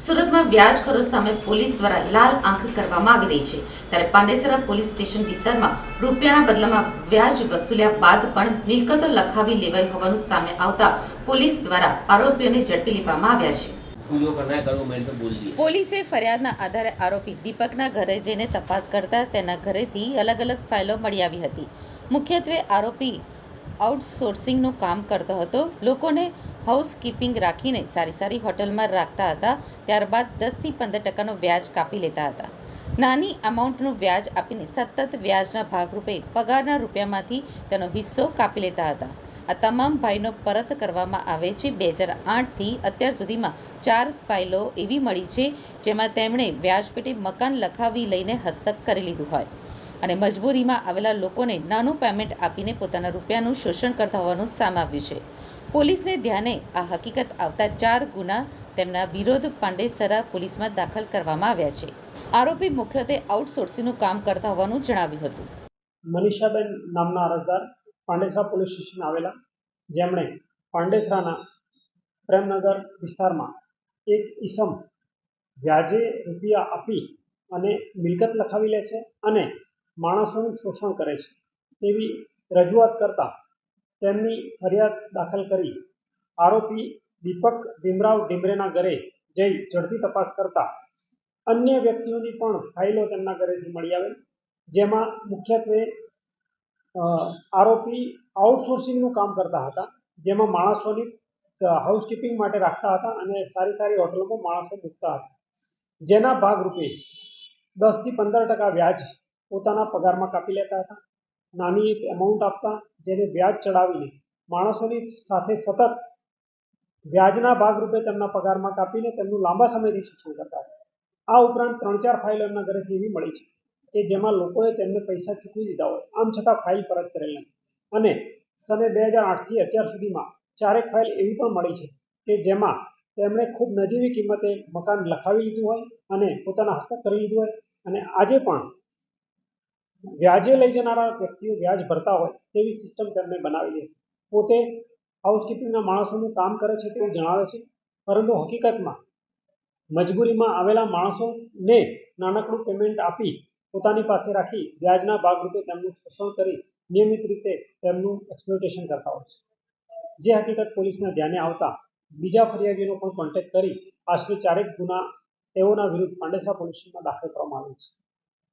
સુરતમાં વ્યાજખોરો સામે પોલીસ દ્વારા લાલ આંખ કરવામાં આવી રહી છે. ત્યારે પાંડેસરા પોલીસ સ્ટેશન વિસ્તારમાં રૂપિયાના બદલામાં વ્યાજ વસૂલ્યા બાદ પણ મિલકતો લખાવી લેવાઈ હોવાનું સામે આવતા પોલીસ દ્વારા આરોપીઓને ઝડપી લેવામાં આવ્યા છે. પોલીસે ફરિયાદના આધારે આરોપી દીપકના ઘરે જઈને તપાસ કરતા તેના ઘરેથી અલગ અલગ ફાઇલો મળી આવી હતી. મુખ્યત્વે આરોપી આઉટસોર્સિંગનું કામ કરતો હતો. લોકોને હાઉસકીપિંગ રાખીને સારી સારી હોટલમાં રાખતા હતા, ત્યારબાદ દસથી પંદર ટકાનો વ્યાજ કાપી લેતા હતા. નાની અમાઉન્ટનું વ્યાજ આપીને સતત વ્યાજના ભાગરૂપે પગારના રૂપિયામાંથી તેનો હિસ્સો કાપી લેતા હતા. આ તમામ ભાઈનો પરત કરવામાં આવે છે. બે હજાર આઠથી અત્યાર સુધીમાં ચાર ફાઇલો એવી મળી છે, જેમાં તેમણે વ્યાજપેટે મકાન લખાવી લઈને હસ્તક કરી લીધું હોય. અને મજબૂરીમાં આવેલા લોકોને નાનું પેમેન્ટ આપીને પોતાના રૂપિયાનું શોષણ કરતા હોવાનું સામે આવ્યું છે. પોલીસને ધ્યાને આ હકીકત આવતા ચાર ગુના તેમના વિરોધ પાંડેસરા પોલીસમાં દાખલ કરવામાં આવ્યા છે. આરોપી મુખ્યત્વે આઉટસોર્સિંગનું કામ કરતા હોવાનું જણાવ્યું હતું. મનીષાબેન નામના અરજદાર પાંડેસરા પોલીસ સ્ટેશન આવેલા. જેમણે પાંડેસરાના પ્રેમનગર વિસ્તારમાં એક ઈસમ વ્યાજે રૂપિયા આપી અને મિલકત લખાવી લે છે અને માણસોનું શોષણ કરે છે. તેવી રજૂઆત કરતા તેમની ફરિયાદ દાખલ કરી. આરોપી દીપક ભીમરાવ ડિમરેના ઘરે જઈ ઝડપી તપાસ કરતા અન્ય વ્યક્તિઓની પણ ફાઇલો તેમના ઘરેથી મળી આવે. જેમાં મુખ્યત્વે આરોપી આઉટસોર્સિંગનું કામ કરતા હતા. જેમાં માણસોની હાઉસકીપિંગ માટે રાખતા હતા અને સારી સારી હોટલોમાં માણસો મૂકતા હતા. જેના ભાગરૂપે દસથી પંદર ટકા વ્યાજ પોતાના પગારમાં કાપી લેતા હતા. નાની એક એમાઉન્ટ આપતા જેને વ્યાજ ચડાવીને માણસોની સાથે સતત વ્યાજના ભાગરૂપે તેમના પગારમાં કાપીને તેમનું લાંબા સમયથી શોષણ કરતા આ ઉપરાંત ત્રણ ચાર ફાઇલો એમના ઘરેથી એવી મળી છે કે જેમાં લોકોએ તેમને પૈસા ચૂકવી દીધા હોય. આમ છતાં ફાઇલ પરત કરેલ નથી. અને સને બે હજાર આઠથી અત્યાર સુધીમાં ચારેક ફાઇલ એવી પણ મળી છે કે જેમાં તેમણે ખૂબ નજીવી કિંમતે મકાન લખાવી લીધું હોય અને પોતાના હસ્તક કરી લીધું હોય. અને આજે પણ વ્યાજે લઈ જનારા વ્યક્તિઓ વ્યાજ ભરતા હોય તેવી સિસ્ટમ તેમણે બનાવી છે પોતે હાઉસકીપિંગના માણસોનું કામ કરે છે તેવું જણાવે છે. પરંતુ હકીકતમાં મજબૂરીમાં આવેલા માણસોને નાનકડું પેમેન્ટ આપી પોતાની પાસે રાખી વ્યાજના ભાગરૂપે તેમનું શોષણ કરી નિયમિત રીતે તેમનું એક્સપ્લોટેશન કરતા હોય છે. જે હકીકત પોલીસના ધ્યાને આવતા બીજા ફરિયાદીનો પણ કોન્ટેક્ટ કરી આશરે ચારેક ગુના તેઓના વિરુદ્ધ પાંડેસરા પોલીસ સ્ટેશનમાં દાખલ કરવામાં આવ્યો છે.